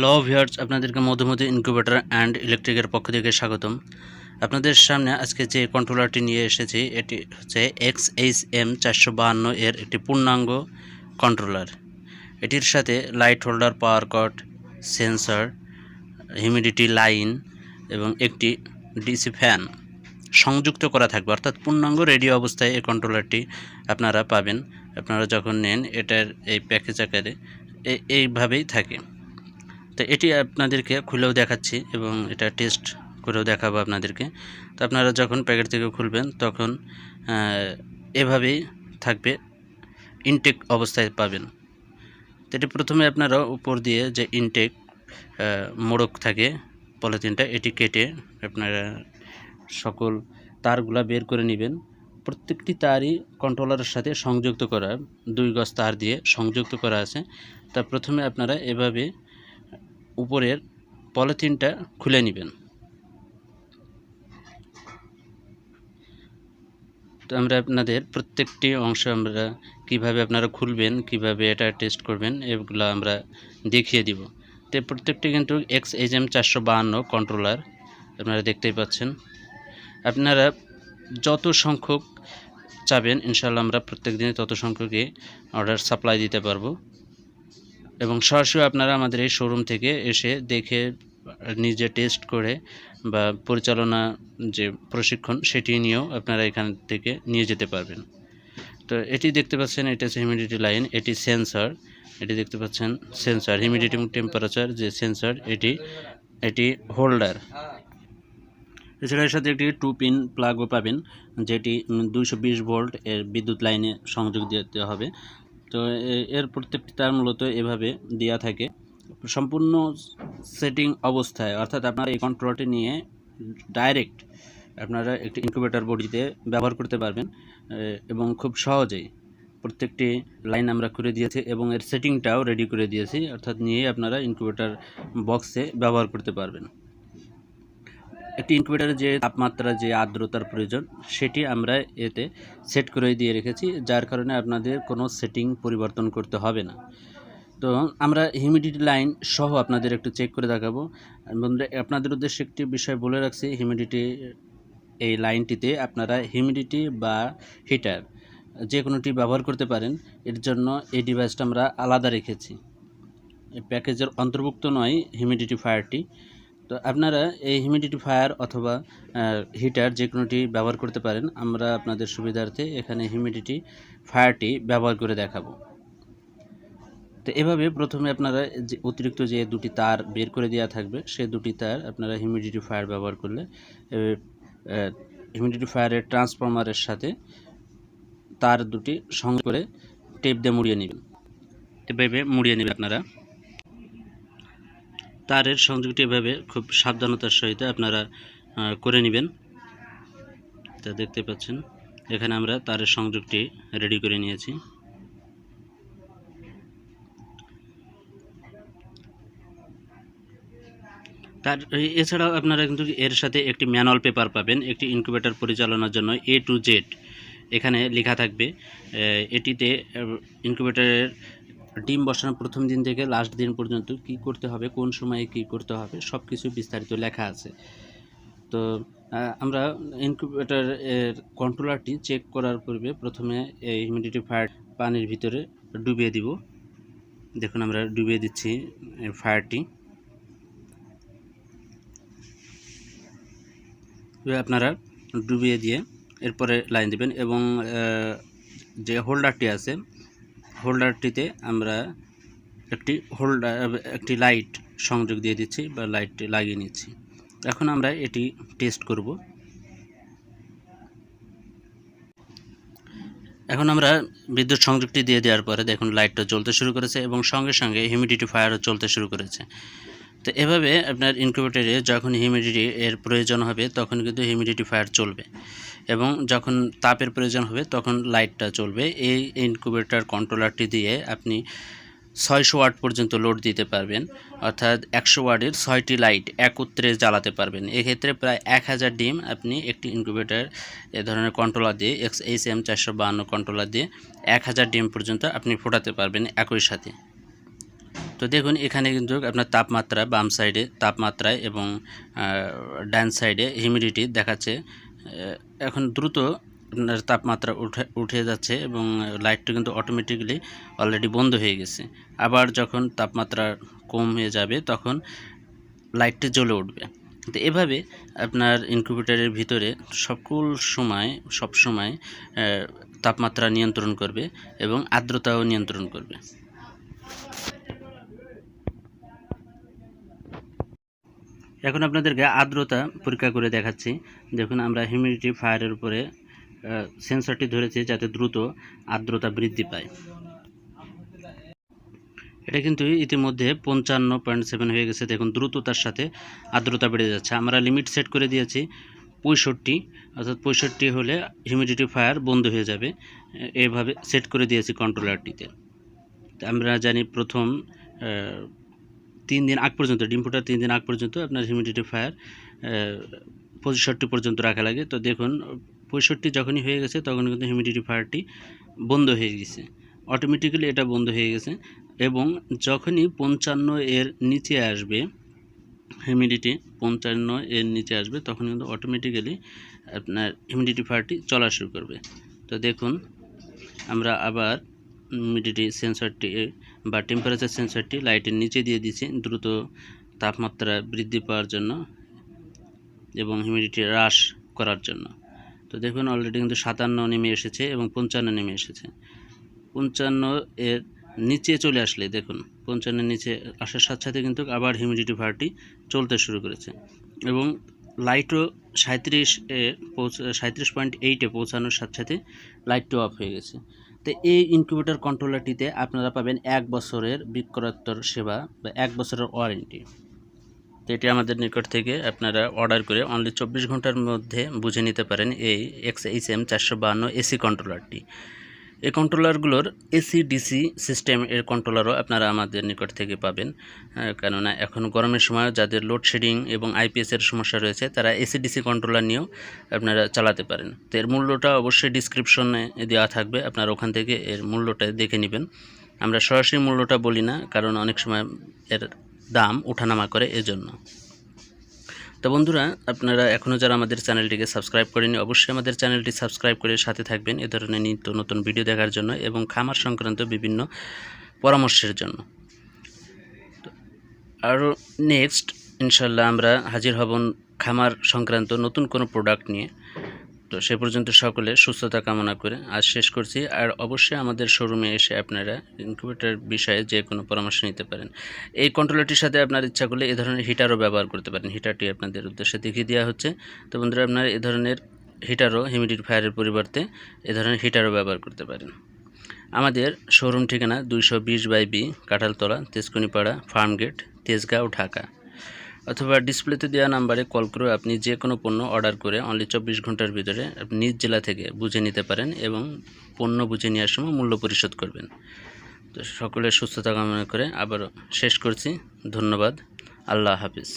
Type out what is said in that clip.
Hello viewers আপনাদেরকে Madhumati incubator and ইলেকট্রিকের পক্ষ থেকে স্বাগতম। আপনাদের সামনে আজকে যে কন্ট্রোলারটি নিয়ে এসেছি, এটি হচ্ছে এক্স এইচ এম চারশো বাহান্ন এর একটি পূর্ণাঙ্গ কন্ট্রোলার এটির সাথে light holder power cord sensor humidity line এবং একটি ডিসি ফ্যান সংযুক্ত করা থাকবে। অর্থাৎ পূর্ণাঙ্গ রেডিও অবস্থায় এই কন্ট্রোলারটি আপনারা পাবেন। আপনারা যখন নেন, এটার এই প্যাকেজ আকারে এইভাবেই থাকে। তো এটি আপনাদেরকে খুলেও দেখাচ্ছি এবং এটা টেস্ট করেও দেখাবো আপনাদেরকে। তো আপনারা যখন প্যাকেট থেকে খুলবেন, তখন এভাবেই থাকবে ইনটেক অবস্থায় পাবেন। তো এটি প্রথমে আপনারা উপর দিয়ে যে ইনটেক মোড়ক থাকে, পলিথিনটা, এটি কেটে আপনারা সকল তারগুলা বের করে নেবেন। প্রত্যেকটি তারই কন্ট্রোলারের সাথে সংযুক্ত করা, দুই গজ তার দিয়ে সংযুক্ত করা আছে। তা প্রথমে আপনারা এভাবে উপরের পলিথিনটা খুলে নেবেন। তো আমরা আপনাদের প্রত্যেকটি অংশ আমরা কীভাবে আপনারা খুলবেন, কীভাবে এটা টেস্ট করবেন, এগুলো আমরা দেখিয়ে দিব। তো প্রত্যেকটি কিন্তু এক্স এইচ এম চারশো বাহান্ন কন্ট্রোলার আপনারা দেখতেই পাচ্ছেন। আপনারা যত সংখ্যক চাবেন ইনশাল্লাহ আমরা প্রত্যেক দিনে তত সংখ্যকই অর্ডার সাপ্লাই দিতে পারব। এবং সরাসরি আপনারা আমাদের এই শোরুম থেকে এসে দেখে নিজে টেস্ট করে বা পরিচালনা যে প্রশিক্ষণ, সেটি নিয়েও আপনারা এখান থেকে নিয়ে যেতে পারবেন। তো এটি দেখতে পাচ্ছেন, এটা হচ্ছে হিউমিডিটি লাইন এটি সেন্সর এটি দেখতে পাচ্ছেন সেন্সর হিউমিডিটি টেম্পারেচার যে সেন্সর এটি এটি হোল্ডার এছাড়া এর সাথে একটি টু পিন প্লাগও পাবেন, যেটি দুইশো বিশ ভোল্ট এর বিদ্যুৎ লাইনে সংযোগ দিতে হবে। তো এর প্রত্যেকটি মূলত এভাবে দেওয়া থাকে। সম্পূর্ণ সেটিং অবস্থায়, অর্থাৎ আপনারা এই কন্ট্রোলটি নিয়ে ডাইরেক্ট আপনারা একটি ইনকিউবেটর বডিতে ব্যবহার করতে পারবেন এবং খুব সহজেই প্রত্যেকটি লাইন আমরা করে দিয়েছি এবং এর সেটিংটাও রেডি করে দিয়েছি, অর্থাৎ নিয়ে আপনারা ইনকিউবেটর বক্সে ব্যবহার করতে পারবেন। একটি ইনকিউবেটারের যে তাপমাত্রা, যে আর্দ্রতার প্রয়োজন, সেটি আমরা এতে সেট করে দিয়ে রেখেছি, যার কারণে আপনাদের কোনো সেটিং পরিবর্তন করতে হবে না। তো আমরা হিউমিডিটি লাইন সহ আপনাদের একটু চেক করে দেখাবো। বন্ধুরা, আপনাদের উদ্দেশ্যে একটি বিষয় বলে রাখছি হিউমিডিটি এই লাইনটিতে আপনারা হিউমিডিটি বা হিটার যে কোনোটি ব্যবহার করতে পারেন, এর জন্য এই ডিভাইসটা আমরা আলাদা রেখেছি। প্যাকেজের অন্তর্ভুক্ত নয় হিউমিডিটি ফায়ারটি তো আপনারা এই হিউমিডিটি ফায়ার অথবা হিটার যে কোনোটি ব্যবহার করতে পারেন, আমরা আপনাদের সুবিধার্থে এখানে হিউমিডিটি ফায়ারটি ব্যবহার করে দেখাবো। তো এভাবে প্রথমে আপনারা যে, অতিরিক্ত যে দুটি তার বের করে দেওয়া থাকবে, সে দুটি তার আপনারা হিউমিডিটি ফায়ার ব্যবহার করলে হিউমিডিটি ফায়ারের ট্রান্সফরমারের সাথে তার দুটি সঙ্গে করে টেপ দিয়ে মুড়িয়ে নেবেন। এভাবে মুড়িয়ে নেবেন আপনারা। তারের সংযোগটি এভাবে খুব সাবধানতার সহিত আপনারা করে নেবেন। তা দেখতে পাচ্ছেন, এখানে আমরা তারের সংযোগটি রেডি করে নিয়েছি। তার এছাড়াও আপনারা কিন্তু এর সাথে একটি ম্যানুয়াল পেপার পাবেন, একটি ইনকিউবেটর পরিচালনার জন্য এ টু জেড এখানে লেখা থাকবে এটিতে ইনকিউবেটরের ডিম বসানোর প্রথম দিন থেকে লাস্ট দিন পর্যন্ত কি করতে হবে, কোন সময়ে কি করতে হবে সব কিছু বিস্তারিত লেখা আছে। তো আমরা ইনকিউবেটর এর কন্ট্রোলারটি চেক করার পূর্বে প্রথমে এই হিউমিডিটি ফায়ার পানির ভিতরে ডুবিয়ে দিব। দেখুন আমরা ডুবিয়ে দিচ্ছি ফায়ারটি আপনারা ডুবিয়ে দিয়ে এরপরে লাইন দিবেন এবং যে হোল্ডারটি আছে হোল্ডারটিতে আমরা একটি হোল্ডার একটি লাইট সংযোগ দিয়ে দিচ্ছি বা লাইটটি লাগিয়ে নিচ্ছি। এখন আমরা এটি টেস্ট করব। এখন আমরা বিদ্যুৎ সংযোগটি দিয়ে দেওয়ার পরে দেখুন লাইটটা জ্বলতে শুরু করেছে এবং সঙ্গে সঙ্গে হিউমিডিটি ফায়ারও চলতে শুরু করেছে। তো এভাবে আপনার ইনকিউবেটরে যখন হিউমিডিটি এর প্রয়োজন হবে, তখন কিন্তু হিউমিডিটি ফায়ার চলবে। এবং যখন তাপের প্রয়োজন হবে তখন লাইটটা চলবে। এই ইনকিউবেটর কন্ট্রোলারটি দিয়ে আপনি ছয়শো ওয়াট পর্যন্ত লোড দিতে পারবেন। অর্থাৎ একশো ওয়াটের ছয়টি লাইট একত্রে জ্বালাতে পারবেন। এক্ষেত্রে প্রায় এক হাজার ডিম আপনি একটি ইনকিউবেটর এ ধরনের কন্ট্রোলার দিয়ে এক্স এইচ এম চারশো বাহান্ন কন্ট্রোলার দিয়ে এক হাজার ডিম পর্যন্ত আপনি ফোটাতে পারবেন একই সাথে। তো দেখুন, এখানে কিন্তু আপনার তাপমাত্রা বাম সাইডে তাপমাত্রায় এবং ডান সাইডে হিউমিডিটি দেখাচ্ছে। এখন দ্রুত আপনার তাপমাত্রা উঠে উঠে যাচ্ছে এবং লাইটটা কিন্তু অটোমেটিক্যালি অলরেডি বন্ধ হয়ে গেছে। আবার যখন তাপমাত্রা কম হয়ে যাবে তখন লাইটটা জ্বলে উঠবে। তো এভাবে আপনার ইনকিউবেটরের ভিতরে সকল সময়, সব সময় তাপমাত্রা নিয়ন্ত্রণ করবে এবং আর্দ্রতাও নিয়ন্ত্রণ করবে। এখন আপনাদেরকে আর্দ্রতা পরীক্ষা করে দেখাচ্ছি। দেখুন, আমরা হিউমিডিটি ফায়ারের উপরে সেন্সরটি ধরেছি যাতে দ্রুত আর্দ্রতা বৃদ্ধি পায়। এটা কিন্তু ইতিমধ্যে পঞ্চান্ন পয়েন্ট সেভেন হয়ে গেছে। দেখুন, দ্রুততার সাথে আর্দ্রতা বেড়ে যাচ্ছে। আমরা লিমিট সেট করে দিয়েছি পঁয়ষট্টি, অর্থাৎ পঁয়ষট্টি হলে হিউমিডিটি ফায়ার বন্ধ হয়ে যাবে। এভাবে সেট করে দিয়েছি কন্ট্রোলারটিতে আমরা জানি প্রথম তিন দিন আগ পর্যন্ত, ডিম ফোটার তিন দিন আগ পর্যন্ত আপনার হিউমিডিটি ফায়ার পঁয়ষট্টি পর্যন্ত রাখা লাগে। তো দেখুন, পঁয়ষট্টি যখনই হয়ে গেছে, তখন কিন্তু হিউমিডিটি ফায়ারটি বন্ধ হয়ে গেছে। অটোমেটিক্যালি এটা বন্ধ হয়ে গেছে এবং যখনই পঞ্চান্ন এর নিচে আসবে হিউমিডিটি পঞ্চান্ন এর নিচে আসবে, তখন কিন্তু অটোমেটিক্যালি আপনার হিউমিডিটি ফায়ারটি চলা শুরু করবে। তো দেখুন, আমরা আবার হিউমিডিটি সেন্সরটি বা টেম্পারেচার সেন্সরটি লাইটের নিচে দিয়ে দিচ্ছি দ্রুত তাপমাত্রা বৃদ্ধি পাওয়ার জন্য এবং হিউমিডিটি হ্রাস করার জন্য। তো দেখুন অলরেডি কিন্তু সাতান্ন নেমে এসেছে এবং পঞ্চান্ন নেমে এসেছে। পঞ্চান্ন এর নিচে চলে আসলে, দেখুন পঞ্চান্নের নিচে আসার সাথে সাথে কিন্তু আবার হিউমিডিটি ভারটি চলতে শুরু করেছে। এবং লাইটও সাঁত্রিশ এ পৌঁছ সাঁত্রিশ পয়েন্ট এইটে পৌঁছানোর সাথে সাথে লাইটও অফ হয়ে গেছে। তো এই ইনকিউবেটর কন্ট্রোলারটিতে আপনারা পাবেন এক বছরের বিক্রয়োত্তর সেবা বা এক বছরের ওয়ারেন্টি তো এটি আমাদের নিকট থেকে আপনারা অর্ডার করে অনলি চব্বিশ ঘণ্টার মধ্যে বুঝে নিতে পারেন এই এক্স এইচ এম চারশো বাহান্ন এসি কন্ট্রোলারটি এই কন্ট্রোলারগুলোর এসি, ডিসি সিস্টেম এর কন্ট্রোলারও আপনারা আমাদের নিকট থেকে পাবেন। কেননা এখন গরমের সময় যাদের লোডশেডিং এবং আইপিএসের সমস্যা রয়েছে, তারা এসি, ডিসি কন্ট্রোলার নিয়েও আপনারা চালাতে পারেন। তো এর মূল্যটা অবশ্যই ডিসক্রিপশনে দেওয়া থাকবে, আপনারা ওখান থেকে এর মূল্যটা দেখে নেবেন। আমরা সরাসরি মূল্যটা বলি না, কারণ অনেক সময় এর দাম ওঠানামা করে এজন্য। তো বন্ধুরা, আপনারা এখনও যারা আমাদের চ্যানেলটিকে সাবস্ক্রাইব করেনি অবশ্যই আমাদের চ্যানেলটি সাবস্ক্রাইব করে সাথে থাকবেন এ ধরনের নিত্য নতুন ভিডিও দেখার জন্য এবং খামার সংক্রান্ত বিভিন্ন পরামর্শের জন্য। আরও নেক্সট ইনশাল্লাহ আমরা হাজির হব খামার সংক্রান্ত নতুন কোনো প্রোডাক্ট নিয়ে। তো সে পর্যন্ত সকলে সুস্থতা কামনা করে আজ শেষ করছি। আর অবশ্যই আমাদের শোরুমে এসে আপনারা ইনকিউবেটর বিষয়ে যে কোনো পরামর্শ নিতে পারেন। এই কন্ট্রোলারটির সাথে আপনার ইচ্ছা করলে এ ধরনের হিটারও ব্যবহার করতে পারেন। হিটারটি আপনাদের উদ্দেশ্যে দেখিয়ে দেওয়া হচ্ছে। তো বন্ধুরা, আপনারা এ ধরনের হিটারও হিউমিডিটি ফায়ারের পরিবর্তে এ ধরনের হিটারও ব্যবহার করতে পারেন। আমাদের শোরুম ঠিকানা দুইশো বিশ বাই বি, কাঁঠালতলা, তেজকুনিপাড়া, ফার্মগেট, তেজগাঁও, ঢাকা। অথবা ডিসপ্লেতে দেওয়া নাম্বারে কল করে আপনি যে কোনো পণ্য অর্ডার করে অনলি চব্বিশ ঘণ্টার ভিতরে আপনি নিজ জেলা থেকে বুঝে নিতে পারেন এবং পণ্য বুঝে নেওয়ার সময় মূল্য পরিশোধ করবেন। তো সকলের সুস্থতা কামনা করে আবারও শেষ করছি। ধন্যবাদ। আল্লাহ হাফিজ।